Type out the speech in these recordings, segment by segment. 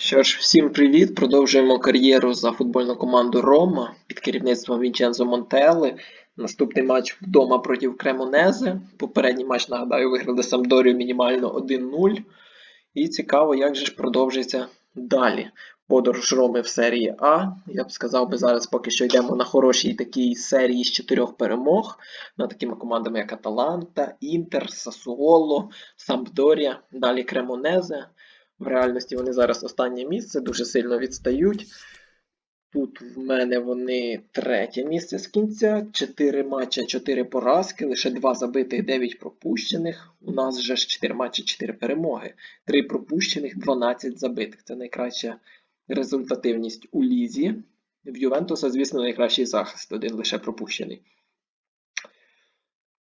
Що ж, всім привіт! Продовжуємо кар'єру за футбольну команду Рома під керівництвом Вінчензо Монтелли. Наступний матч вдома проти Кремонезе. Попередній матч, нагадаю, виграли Самдорію мінімально 1-0. І цікаво, як же ж продовжиться далі. Подорож Роми в серії А. Я б сказав би зараз поки що йдемо на хорошій такій серії з чотирьох перемог над такими командами, як Аталанта, Інтер, Сасуоло, Сампдорія, далі Кремонезе. В реальності вони зараз останнє місце, дуже сильно відстають. Тут в мене вони третє місце з кінця. 4 матча, 4 поразки, лише 2 забитих, 9 пропущених. У нас вже ж 4 матчі, 4 перемоги. 3 пропущених, 12 забитих. Це найкраща результативність у лізі. В Ювентуса, звісно, найкращий захист, один лише пропущений.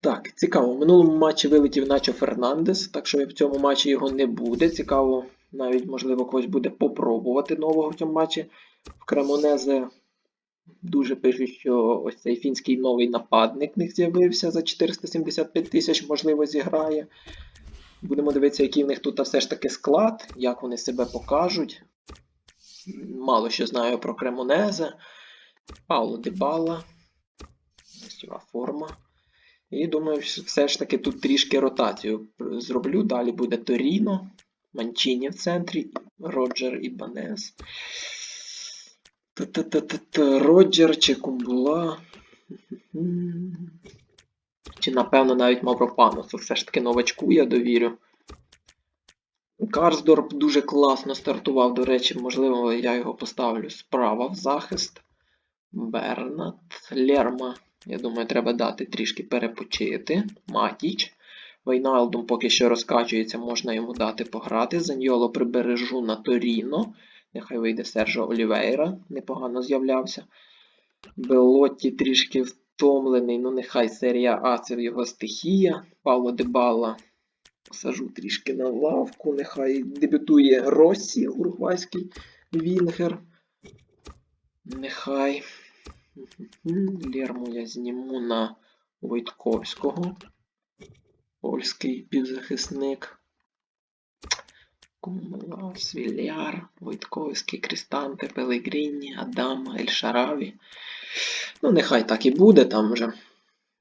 Так, цікаво. В минулому матчі вилетів Начо Фернандес, так що в цьому матчі його не буде. Цікаво, навіть можливо когось буде попробувати нового в цьому матчі. В Кремонезе дуже пишуть, що ось цей фінський новий нападник них з'явився за 475 тисяч, можливо, зіграє. Будемо дивитися, який в них тут все ж таки склад, як вони себе покажуть. Мало що знаю про Кремонезе. Пауло Дебала. Ось його форма. І думаю, все ж таки тут трішки ротацію зроблю. Далі буде Торіно, Манчіні в центрі, Роджер і Банес. Роджер чи Кумбула. Чи, напевно, навіть Мавропанос. Все ж таки новачку я довірю. Карсдорп дуже класно стартував, до речі, можливо, я його поставлю справа в захист. Бернат, Лерма. Я думаю, треба дати трішки перепочити. Матіч. Вейналдум поки що розкачується, можна йому дати пограти. Заньоло прибережу на Торіно. Нехай вийде Сержо Олівейра, непогано з'являвся. Белотті трішки втомлений, ну нехай серія А це його стихія. Павло Дебала посажу трішки на лавку. Нехай дебютує Росі, уругвайський Вінгер. Нехай. Лерму я зніму на Войтковського. Польський півзахисник. Кумла, Свіляр, Войтковський, Крістанте, Пелегріні, Адам, Ельшараві. Ну, нехай так і буде, там вже.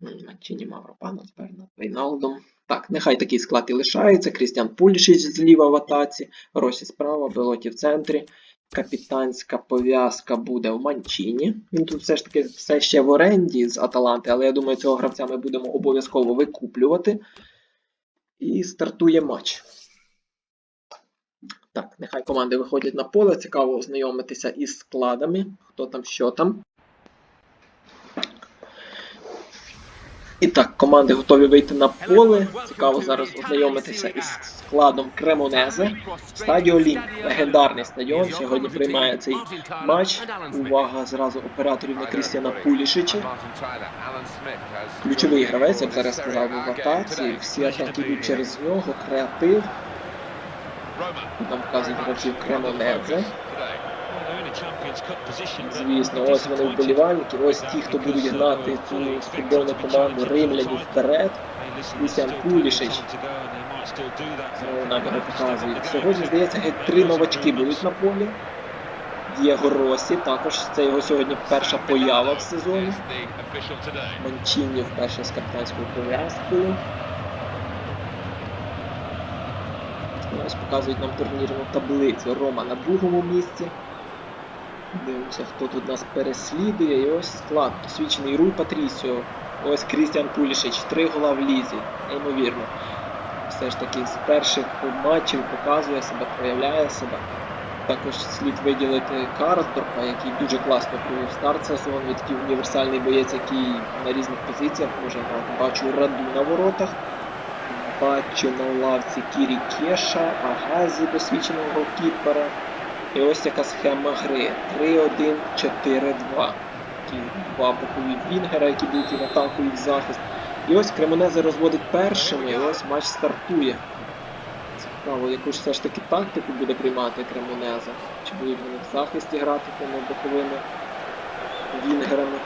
Матчині Мавропанос, Бернат, Вейналдом. Так, нехай такий склад і лишається. Крістіан Пулішич зліва в атаці, Росі справа, Белоті в центрі. Капітанська пов'язка буде в Манчині. Він тут все ж таки все ще в оренді з Аталанти, але я думаю, цього гравця ми будемо обов'язково викуплювати. І стартує матч. Так, нехай команди виходять на поле. Цікаво ознайомитися із складами. Хто там, що там. І так, команди готові вийти на поле. Цікаво зараз ознайомитися із складом Кремонезе. Стадіо Олімп. Легендарний стадіон. Сьогодні приймає цей матч. Увага зразу операторів на Крістіана Пулішича. Ключовий гравець, я б зараз сказав, в атаці. Всі атаки йдуть через нього, креатив. Там вказують гравців Кремонезе. Звісно, ось вони вболівальники, ось ті, хто будуть гнати цю футбольну команду римлянів вперед. Крістіан Пулішич. Знову наміри показують. Сьогодні, здається, геть три новачки будуть на полі. Дієго Росі, також це його сьогодні перша поява в сезоні. Манчіні вперше з капітанською пов'язкою. Ось показують нам турнірну таблицю. Рома на другому місці. Дивимося, хто тут нас переслідує. І ось склад. Посвідчений Руй Патрісіо. Ось Крістіан Пулішич. Три гола в лізі. Неймовірно. Все ж таки з перших матчів показує себе, проявляє себе. Також слід виділити Карсдорфа, який дуже класно провів старт сезону. Він такий універсальний боєць, який на різних позиціях може грати. Бачу раду на воротах. Бачу на лавці Кірі Кеша, Агазі досвідченого голкіпера. І ось яка схема гри. 3-1-4-2. Такі два бокові вінгера, які будуть і в атаку, і в захист. І ось Кремонезе розводить першими, і ось матч стартує. Цікаво, яку ж все ж таки тактику буде приймати Кремонезе. Чи будуть вони в захисті грати тими боковими вінгерами,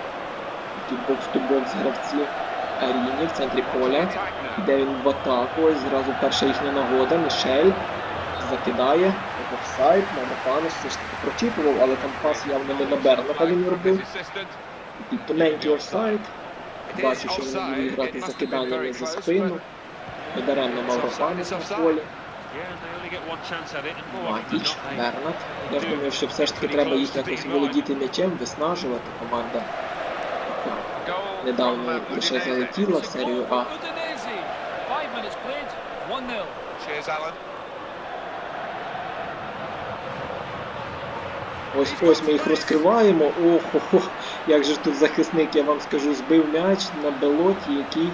які бокс-то-бокс гравці. Аріні в центрі поля. Йде він в атаку, ось зразу перша їхня нагода. Мішель закидає. Офсайд, Мамапанос все ж таки прочіпував, але там пас явно не на Берната він робив. І тоненький офсайд. Бачу, що вони будуть грати закиданнями за спину. Недаремно Мавропанос на полі. Матіч, Бернат. Я ж думаю, що все ж таки треба їх якось володіти м'ячем, виснажувати. Команда недавно лише залетіла в серію А. Five minutes 1-0. Ось ось ми їх розкриваємо. Охо-хо, як же тут захисник, я вам скажу, збив м'яч на белоті, який.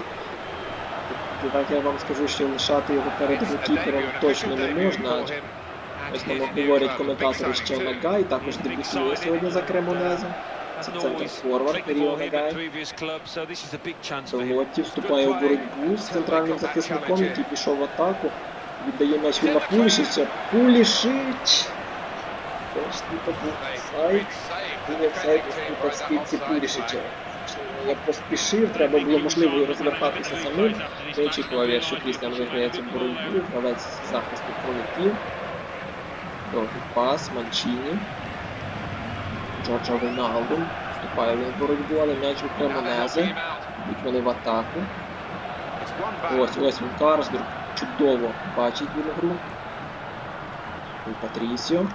Так я вам скажу, що лишати його перед голкіпером точно не можна, ось нам говорять коментатори, що Нагай також дебютує сьогодні за Кремонезом. Це центр форвард Ріо Нагай. Белотті вступає у боротьбу з центральним захисником, який пішов в атаку. Віддає м'яч він на Пулішича. Пулішич! Тут був сайт. Він сайт у спільці Пулішича. Я поспішив, треба було можливо розвертатися самим. Не очікував я, що Крістіан виграє цю боротьбу. Гравець захисту пролетів. Довгий пас, Манчіні. Джорджа Вейналдум. Вступає він в боротьбу, але м'яч у Кремонезе. Йдуть вони в атаку. Ось, ось він Карсберг. Чудово бачить він гру. І Патрісіо.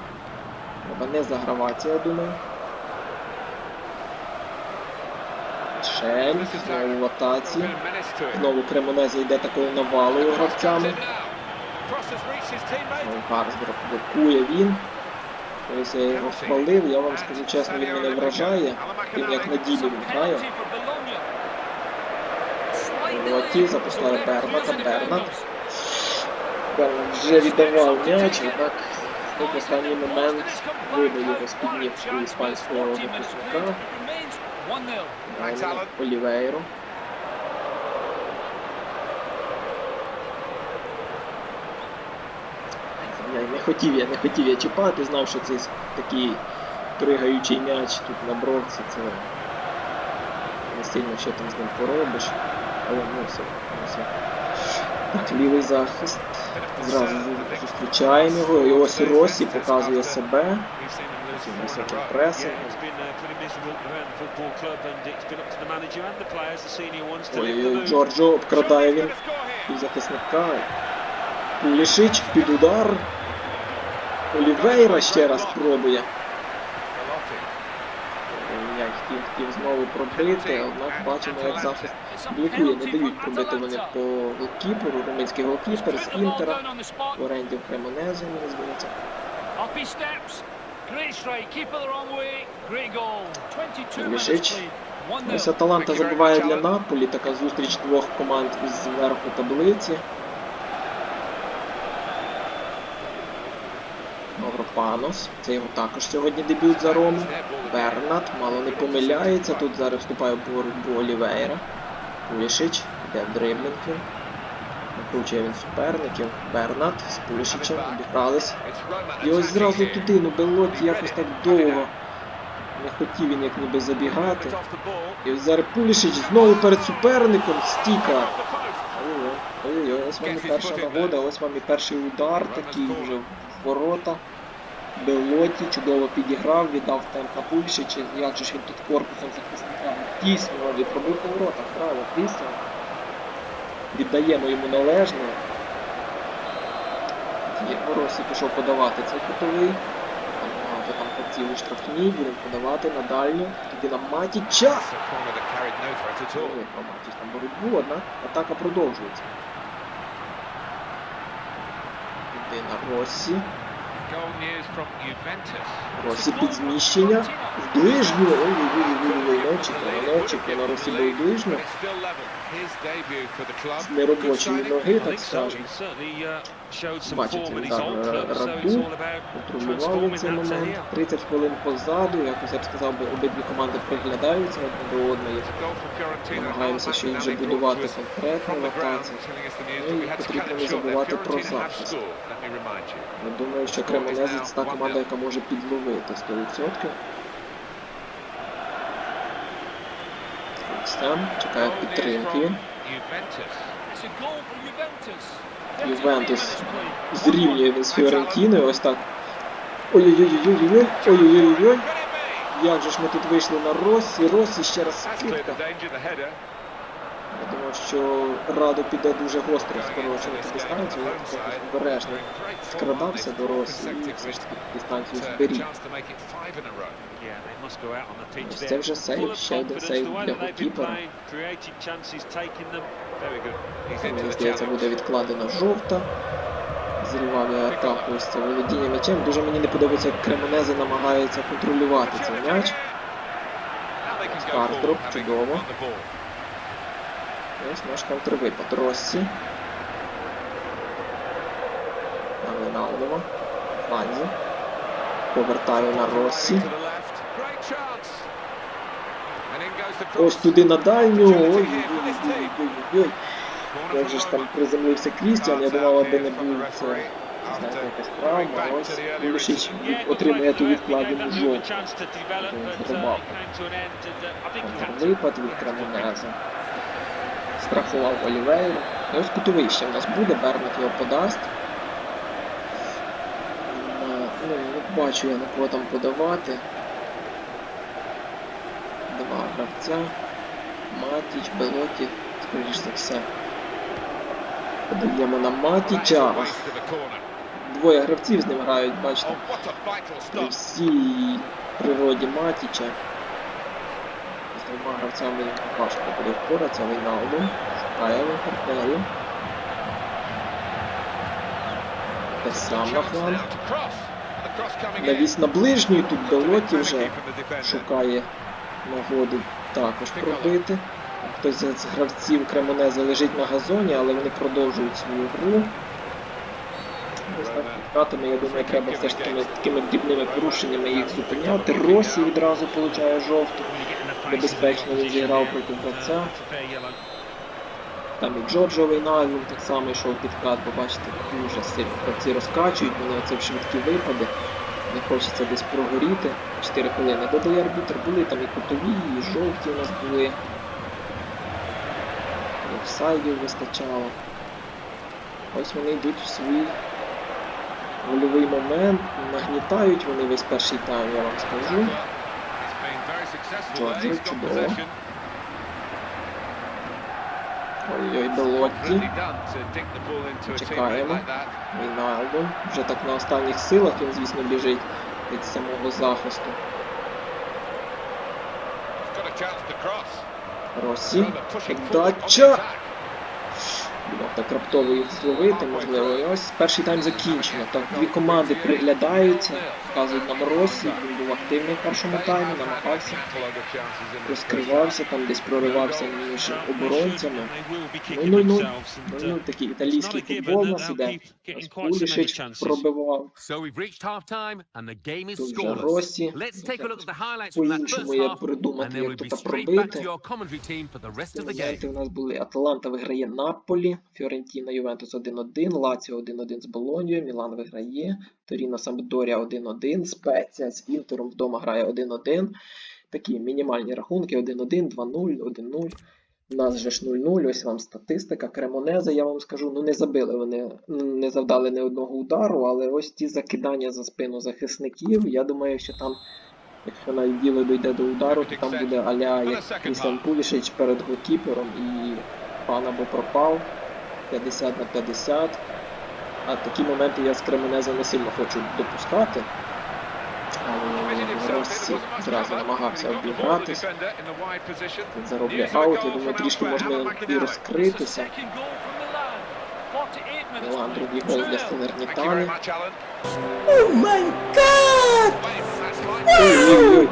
Треба не заграватися, я думаю. Шель, знову в атаці. Знову Кремонеза йде такою навалою гравцями. Знову Карсберг блокує він. Ось я його спалив, я вам скажу чесно, він мене вражає. Тим як на ділі він грає. Лоті запускає Берната, Бернат. Бернат вже віддавав м'яч, однак в останній момент вибив його з іспанського захисника. 1-0. Далі Олівейро. Я не хотів, я не хотів я чіпати, знав, що це такий пригаючий м'яч тут на бровці, це не сильно що там з ним поробиш. Але ну все, все. Лівий захист. Зразу зустрічаємо його. І ось Росі показує себе. Високим пресом. Ой, Джорджо обкрадає він захисника. Пулішич під удар. Олівейра ще раз пробує. Я хотів, знову пробити, однак бачимо, як захист блокує, не дають пробити вони по голкіперу, румунський голкіпер з Інтера. В оренді в Кремонезі, мені здається. Up he steps. Great strike. Keep it the wrong way. Great goal. 22 minutes Мішич. Ось Аталанта забиває для Наполі, така зустріч двох команд із верху таблиці. Мавропанос, це його також сьогодні дебют за Рому. Бернат мало не помиляється, тут зараз вступає в боротьбу Олівейра. Пулішич, йде в дриблінги. Накручує він суперників. Бернат з Пулішичем обігрались. І ось зразу туди, ну Белоті якось так довго. Не хотів він як ніби забігати. І ось зараз Пулішич знову перед суперником стіка. Ой-ой, ось вам і перша нагода, ось вам і перший удар такий вже в ворота. Белоті чудово підіграв, віддав темп на Пулішича. Як же ж він тут корпусом захисника тісно відпробив по воротах, право, тісно. Віддаємо йому належне. Є Росі пішов подавати цей кутовий. Багато там хотіли штрафні, будемо подавати на дальню. Тоді на Матіча. Матіч там боротьбу, однак атака продовжується. Іде на Росі. Росі під зміщення. В ближню. Ой-ой-ой, не очікувано. Росі був ближню. З неробочої ноги, так скажемо. Бачите, так, Раду контролював він цей момент. 30 хвилин позаду, якось я б сказав би, обидві команди приглядаються одне до одної. Намагаємося ще й вже будувати конкретно в атаці. Ну і потрібно не забувати про захист. Я думаю, що Кремонезець та команда, яка може підловити 100%. Ось там чекає підтримки. Ювентус зрівнює він з Фіорентіною, ось так. Ой-ой-ой-ой-ой-ой, ой-ой-ой-ой. Як же ж ми тут вийшли на Росі, Росі ще раз скидка. Що Радо піде дуже гостро скорочувати дистанцію, обережно скрадався до Росі і все ж таки дистанцію зберіг. Ось це вже сейв, ще один сейв для голкіпера. Мені здається, буде відкладена жовта. Зривав я атаку ось це володіння м'ячем. Дуже мені не подобається, як Кремонези намагається контролювати цей м'яч. Картроп, чудово. Ось наш контрвипад Россі. На Віналдова. Фанзі. Повертаю на Россі. Ось туди на дальню. Ой-ой-ой-ой-ой. Як же ж там приземлився Крістіан, я думав, аби не був це, знаєте, якась травма, ось Лишич отримує ту відкладену жовту. Зрубав. Випад від Кремонеза. Страхував Олівейру. І ось кутовий ще в нас буде, Бернет його подасть. Е, Ну, не бачу я на кого там подавати. Два гравця. Матіч, Белоті, скоріш за все. Подаємо на Матіча. Двоє гравців з ним грають, бачите, при всій природі Матіча. З двома гравцями важко буде впоратися, Вейналду. Шукає він партнерів. Те сам на фланг. Навіс на ближній, тут Белоті вже шукає нагоди також пробити. Хтось з гравців Кремонеза лежить на газоні, але вони продовжують свою гру. Ось так я думаю, треба все ж таки такими дрібними порушеннями їх зупиняти. Росі відразу получає жовту. Небезпечно він зіграв проти гравця. Там і Джорджо Вейнальвін так само йшов підкат, бо бачите, дуже сильно гравці розкачують, вони оце в швидкі випади. Не хочеться десь прогоріти. 4 хвилини додає арбітр, були там і кутові, і жовті у нас були. Офсайдів вистачало. Ось вони йдуть в свій гольовий момент, нагнітають вони весь перший тайм, я вам скажу. Джорджо, чудово. Ой-ой, Белотті. Чекаємо. Війналдо. Вже так на останніх силах він, звісно, біжить від самого захисту. Росі. Подача. Так раптово їх зловити, можливо. І ось перший тайм закінчено. Так, дві команди приглядаються, показують нам Росі. Він був активний в першому таймі, намагався, розкривався, там десь проривався між оборонцями. Ну, ну, ну, ну, такий італійський футбол нас іде. Ось Пулішич пробивав. Тут вже. Росі. По-іншому як придумати, як тут пробити. Моменти у нас були Аталанта виграє Наполі, Фіорентіна Ювентус 1-1, Лаціо 1-1 з Болоньєю, Мілан виграє, Торіно Сампдорія 1-1, Спеція з Інтером вдома грає 1-1. Такі мінімальні рахунки 1-1, 2-0, 1-0. У нас же ж 0-0, ось вам статистика. Кремонеза, я вам скажу, ну не забили вони, не завдали ні одного удару, але ось ті закидання за спину захисників. Я думаю, що там, якщо навіть діло дійде до удару, то там буде аля як Крістіан Пулішич перед голкіпером і пан або пропав 50 на 50. А такі моменти я з Кременеза не сильно хочу допускати. Але Росі зразу намагався обігратись. Заробляє аут, я думаю, трішки можна і розкритися. Мілан другий гол для Салернітани. Ой-ой-ой.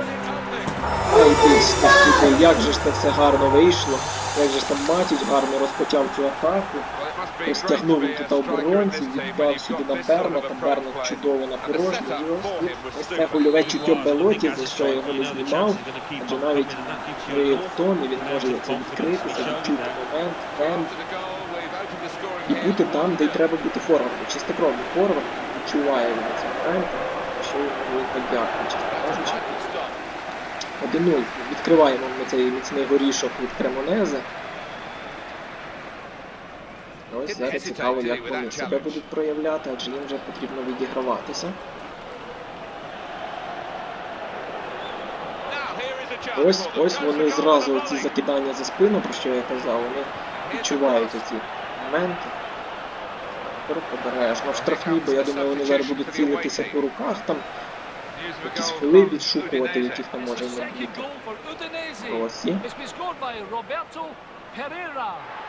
Ой, ти ж ти, слухай, як же ж це все гарно вийшло. Як же ж там Матіч гарно розпочав цю атаку. Розтягнув він тут оборонців, віддав сюди на Берната, Бернат чудово на порожню. І ось, ось це гольове чуття Белоті, за що його не знімав. Адже навіть в томі він може це відкритися, відчути момент, темп. І бути там, де й треба бути форвардом. Чистокровний форвард відчуває він ці моменти, що йому подякує, чесно кажучи. 1-0. Відкриваємо ми цей міцний горішок від Кремонези. Ось зараз цікаво, як вони себе будуть проявляти, адже їм вже потрібно відіграватися. Ось ось вони зразу ці закидання за спину, про що я казав, вони відчувають ці моменти. Тепер обережно штрафні, бо я думаю, вони зараз будуть цілитися по руках там, якісь фоли відшукувати, яких там може не бути. goal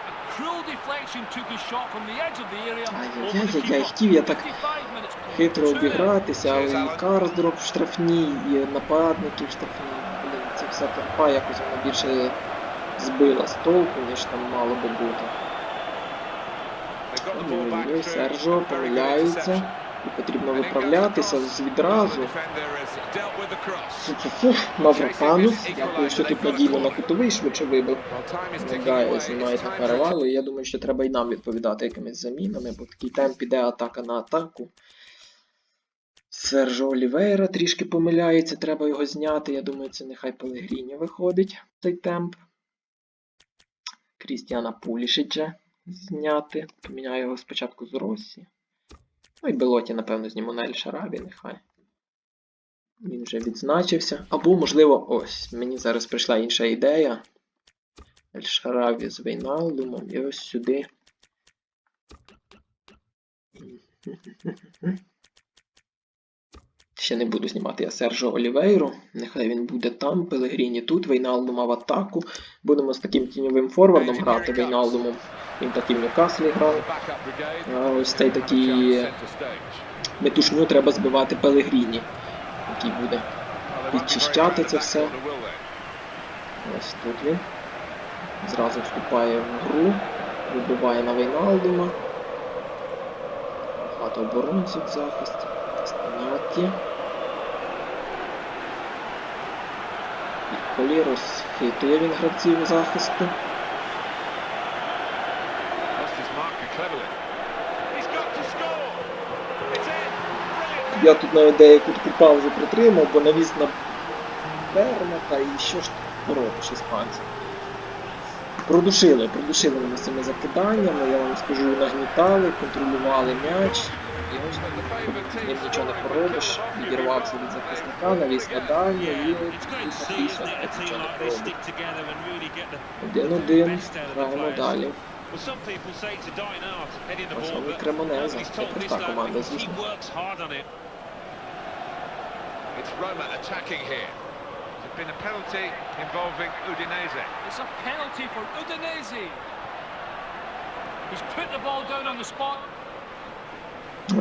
Ай-яй-яй, keeper. хотів я так 55 minutes played. хитро обігратися, але і Карсдроп в штрафній, і нападники в штрафній. Блін, ця вся торпа якось вона більше збила з толку, ніж там мало би бути. Ой-ой-ой, Сержо помиляється. Потрібно виправлятися відразу. Мавропанус. Дякую, що тут надійно на кутовий швидше вибив. На перевалу. І я думаю, що треба і нам відповідати якимись замінами, бо такий темп іде атака на атаку. Сержо Олівейра трішки помиляється, треба його зняти. Я думаю, це нехай Пелегріні виходить цей темп. Крістіана Пулішича зняти. Поміняю його спочатку з Росі. Ну і Белоті, напевно, зніму на Ельшарабі, нехай. Він вже відзначився. Або, можливо, ось. Мені зараз прийшла інша ідея. Ельшарабі з Вейналдумом і ось сюди. Ще не буду знімати я Сержо Олівейру. Нехай він буде там. Пелегріні тут. Вейналдума в атаку. Будемо з таким тіньовим форвардом грати Вейналдумом. Він так і в Ньюкаслі грав. Ось цей такий метушню треба збивати Пелегріні, який буде відчищати це все. Ось тут він. Зразу вступає в гру, вибиває на Вейналдума. Багато оборонців в захисті. Станяті. Пікколі розхитує він гравців захисту. Я тут навіть деяку таку паузу притримав, бо навіс на Берната і що ж ти робиш, іспанці. Продушили, продушили вони цими закиданнями, я вам скажу, нагнітали, контролювали м'яч. І ось з ним нічого не поробиш. Відірвався від захисника, навіс на дальню і нічого не поробиш. Один-один, граємо далі. Ось вони Кремонеза, це проста команда, звісно. It's Roma attacking here. There's been a penalty involving Udinese. It's a penalty for Udinese. He's put the ball down on the spot.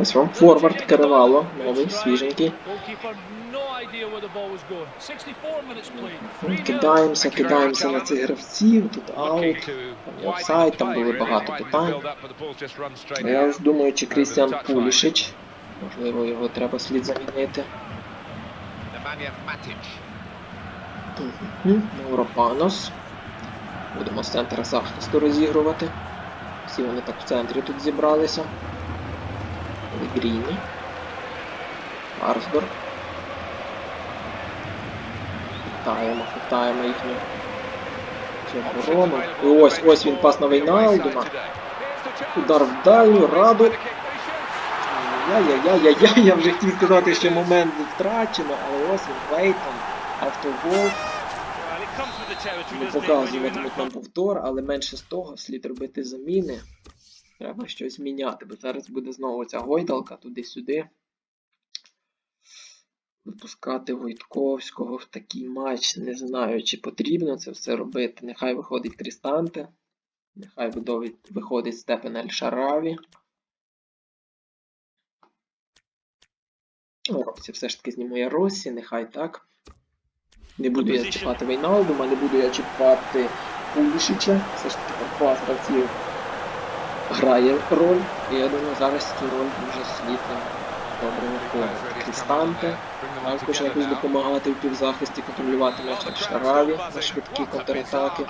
Ось вам форвард Каравало, новий, свіженький. Goalkeeper, no idea where the ball was going. 64 minutes played. 3-0. Кидаємося, кидаємося на цих гравців, тут аут. Офсайд, там були багато питань. Ну, Я думаю, чи Крістіан Пулішич. Можливо, його треба слід замінити. Nemanja Matic. Мауропанос. Будемо з центра захисту розігрувати. Всі вони так в центрі тут зібралися. Гріні. Арсдор. Хитаємо, хитаємо їхню цю ось, ось він пас на Вейналдума. Удар в дальню, раду. Я-я-я-я-я, я вже хотів сказати, що момент втрачено, але ось він Клейтон, автогол. Не показуватимуть нам повтор, але менше з того слід робити заміни. Треба щось міняти, бо зараз буде знову ця гойдалка туди-сюди. Випускати Войтковського в такий матч. Не знаю, чи потрібно це все робити. Нехай виходить Крістанте. Нехай виходить Степен Ель Шараві. Ну, Росі все ж таки зніму я Росі, нехай так. Не буду я чіпати Вейналдума, не буду я чіпати Пулішича. Все ж таки клас гравців грає роль. І я думаю, зараз цю роль дуже слід добре виконувати. Крістанте. Також якось допомагати в півзахисті, контролювати м'яч Шараві за швидкі контратаки.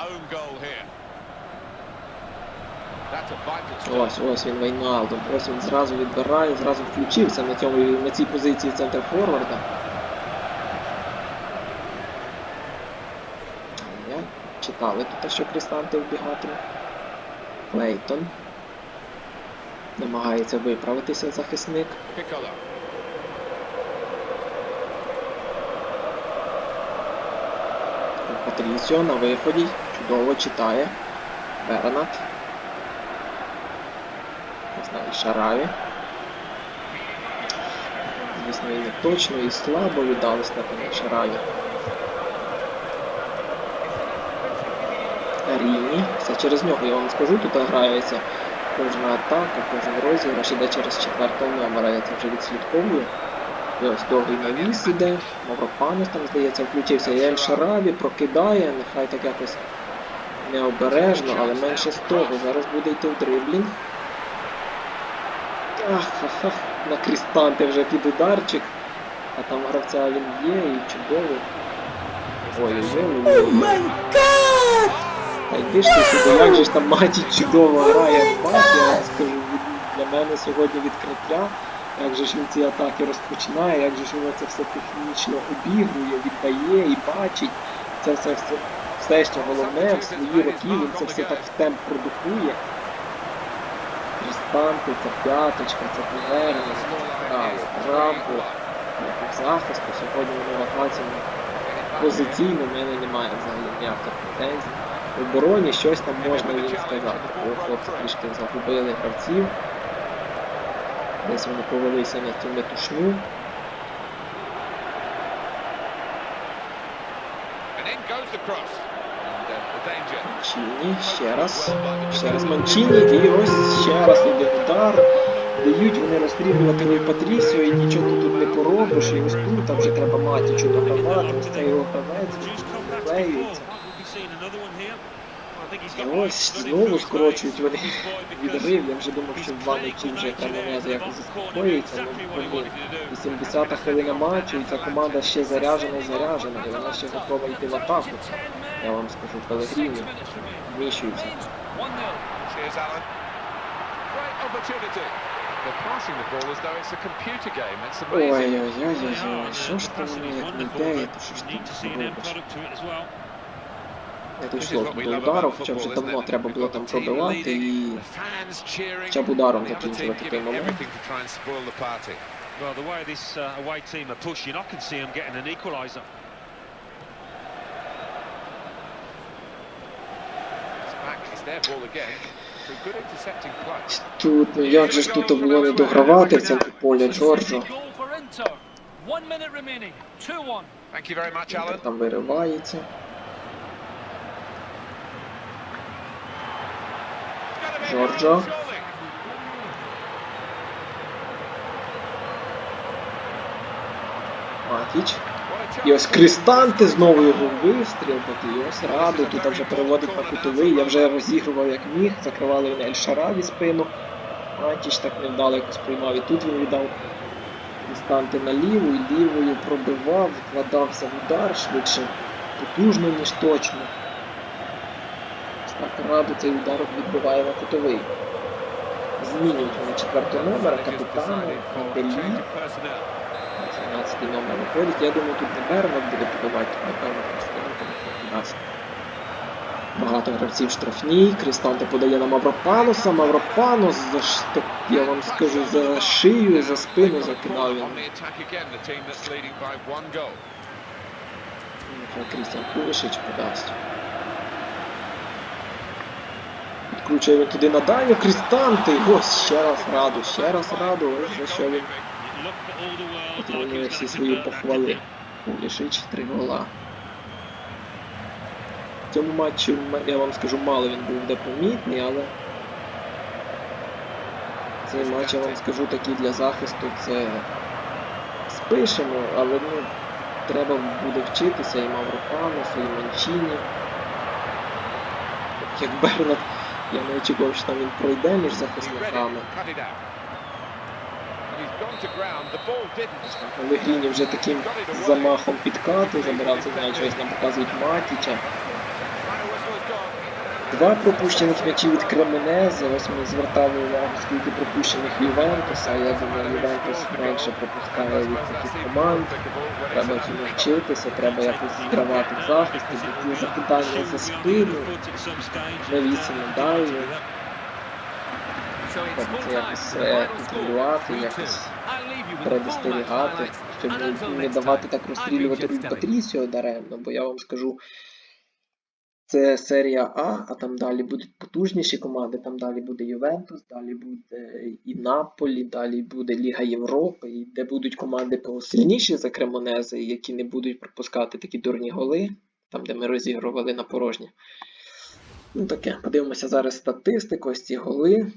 Ось, ось він Вейналдум. Ось він зразу відбирає, зразу включився на, цьому, на цій позиції центр форварда. Я читали тут, що Крістанти вбігатиме. Клейтон. Намагається виправитися захисник. Патрісіо на виході. Чудово читає. Бернат. Знаю, Шараві. Звісно, і точно, і слабо віддались на Шараві. Рівні. Все через нього, я вам скажу, тут грається кожна атака, кожен розіграш іде через четвертого номера, я це вже відслідковую. І ось довгий навіс іде, Мавропанос там, здається, включився. І Ель Шараві прокидає, нехай так якось необережно, але менше з того. Зараз буде йти в дриблінг. Ах, ах, ах, на Крістанти вже під ударчик. А там гравця він є і чудово. Ой-ой-ой. Та йди ж ти сюди, як же ж там Маті чудово грає пас, я вам скажу, для мене сьогодні відкриття. Як же ж він ці атаки розпочинає, як же ж він це все технічно обігрує, віддає і бачить. Це все, все, все що головне, в свої роки він це все так в темп продукує. Крістанти, це п'яточка, це повернення, рампу, захисту. Сьогодні вони в атаці ну, позиційно в мене немає взагалі ніяких претензій. В обороні щось там можна їм сказати. Бо хлопці трішки загубили гравців. Десь вони повелися на цю метушню. And uh, the danger. Манчіні, ще раз. Ще раз Манчіні, і ось ще раз йде удар. Дають вони розстрілювати Патрісіо і нічого тут не поробиш. І ось тут там вже треба Матічу догравати, ось цей його гравець клеюється. І ось знову скорочують вони відрив. Я вже думав, що в два м'ячі вже Кременеза якось заспокоїться. Ну, блін, 80-та хвилина матчу, і ця команда ще заряжена заряжена, і вона ще готова йти в атаку. Я вам скажу, Пелегріні вміщується. 1-0. Cheers, Alan. Great opportunity. They're passing the ball as though it's a computer game. It's amazing. Ой-ой-ой-ой, що ж там як не йде, то що ж ти робиш? Я тут This is шло what we до удару, хоча вже давно треба було там пробивати і хоча б ударом закінчувати той момент. everything to try and spoil the party. Well, the way this uh, away team are pushing, I can see them getting an equaliser. Тут, ну як же ж тут було не догравати в центрі поля Джорджо. Goal for Inter. One minute remaining. 2-1. Thank you very much, Alan. Інтер там виривається. Surely. Матіч. І ось. Крістанти знову його вистріл, і ось раду, тут вже переводить на кутовий, я вже розігрував як міг, закривали вони Ель Шараві спину. Матіч так невдало якось приймав, і тут він віддав Крістанти на ліву, і лівою пробивав, вкладався в удар швидше, потужно, ніж точно. Ось так раду цей удар відбиває на кутовий. Змінюють вони четвертого номера, капітана, Делі. 17 номер виходить. Я думаю, тут не Бернат буде подавати, напевно, дасть. Багато гравців штрафні. Крістанте подає на Мавропаноса. Мавропанос за шток, я вам скажу, за шию, за спину закидав він. Крістіан Пулишич подасть. Підкручує він туди на дальню Крістанте. Ось ще раз раду, ще раз раду. Ось за що він Отримує всі свої похвали. Пулішич, три гола. В цьому матчі, я вам скажу, мало він був де помітний, але цей матч, я вам скажу, такий для захисту це спишемо, але ну, треба буде вчитися і Мавропаносу, і Манчині. Як Бернат, я не очікував, що там він пройде між захисниками. Легріні вже таким замахом підкату забирав цей м'яч, ось нам показують Матіча. Два пропущених м'ячі від Кременези. Ось ми звертали увагу, скільки пропущених Ювентуса. Я думаю, Ювентус менше пропускає від таких команд. Треба цьому вчитися, треба якось зігравати захист, ті за спину, foot at some stage. навісимо далі. Time. якось е, контролювати, якось передостерігати, щоб не- давати так розстрілювати. Патрісіо даремно, бо я вам скажу, це серія А, а там далі будуть потужніші команди, там далі буде Ювентус, далі буде і Наполі, далі буде Ліга Європи, і де будуть команди посильніші за Кремонези, які не будуть пропускати такі дурні голи, там де ми розігрували на порожні. Ну таке, подивимося зараз статистику, ось ці голи.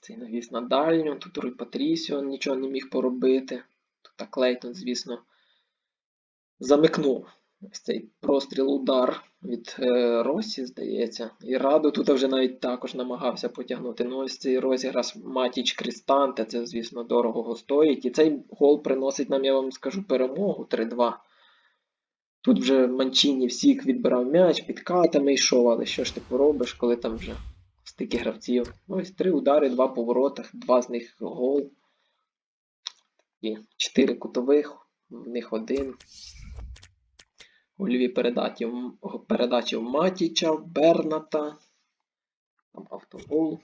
Цей навіс на дальню, тут Руй Патрісіо нічого не міг поробити. Тут Клейтон, звісно, замикнув ось цей простріл удар від е, Росі, здається. І Радо тут вже навіть також намагався потягнути. Ну, ось цей розіграш Матіч Крістанте, це, звісно, дорого стоїть. І цей гол приносить нам, я вам скажу, перемогу 3-2. Тут вже Манчіні всіх відбирав м'яч, підкатами йшов, але що ж ти поробиш, коли там вже стільки гравців. Ось три удари, два по воротах, два з них гол. І чотири кутових, в них один. Гольові передачі, передачі в Матіча, Берната. Там автогол.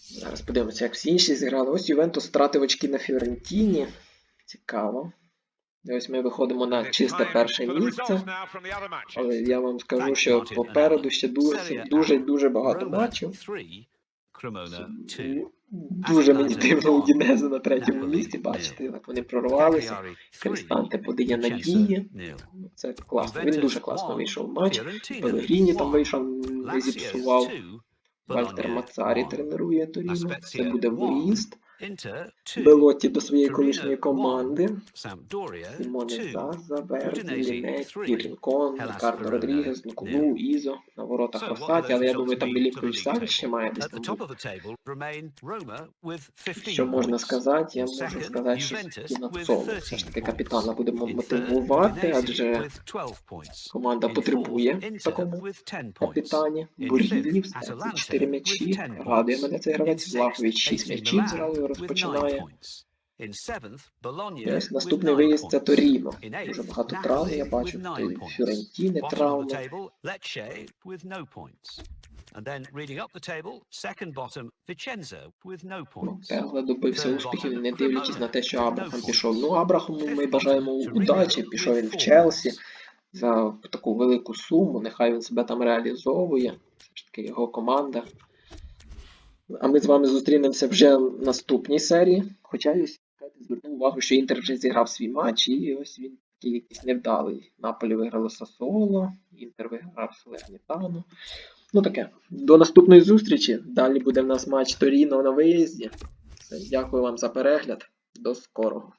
Зараз подивимося, як всі інші зіграли. Ось Ювентус втратив очки на Фіорентіні. Цікаво. І ось ми виходимо на чисте перше місце. Але я вам скажу, що попереду ще дуже дуже дуже багато матчів. 3, Cremona 2. Дуже мені дивно у Дінезу на третьому місці. Бачите, як вони прорвалися. Cagliari 3, Кристанте подає надії. Це класно. Він дуже класно вийшов в матч. Пелегріні там вийшов, не зіпсував. Вальтер Мацарі тренує Торіно. Це буде виїзд. Inter 2, Белоті до своєї колишньої команди. Sampdoria Сімоне 2. Заза, Верді, Udinese Лінець, three. Лінкон, Hellas Родрігес, Нкулу, Ізо на воротах Росаті, але я думаю, там Мілінкович Савич ще має десь там бути. of the table remain Roma with 15 Що можна сказати? Я можу сказати, що 13 все ж таки капітана будемо мотивувати, адже with 12 points. команда потребує такому with 10 points. капітані. Atalanta 4 м'ячі. Радує мене цей гравець. Влахович 6 м'ячів 9 розпочинає. ось наступний виїзд це. Торіно. Дуже багато травм я бачу. with Тут 9 і points. Фіорентіни Bottom of травми. Пегла добився успіхів, не дивлячись на те, що Абрахам пішов. Ну, Абрахаму ми бажаємо удачі. Пішов він в Челсі за таку велику суму. Нехай він себе там реалізовує. Все ж таки його команда. А ми з вами зустрінемося вже в наступній серії. Хоча я звернув увагу, що Інтер вже зіграв свій матч, і ось він такий якийсь невдалий. Наполі виграло Сасоло, Інтер виграв Салернітану. Ну таке. До наступної зустрічі. Далі буде в нас матч Торіно на виїзді. Дякую вам за перегляд. До скорого.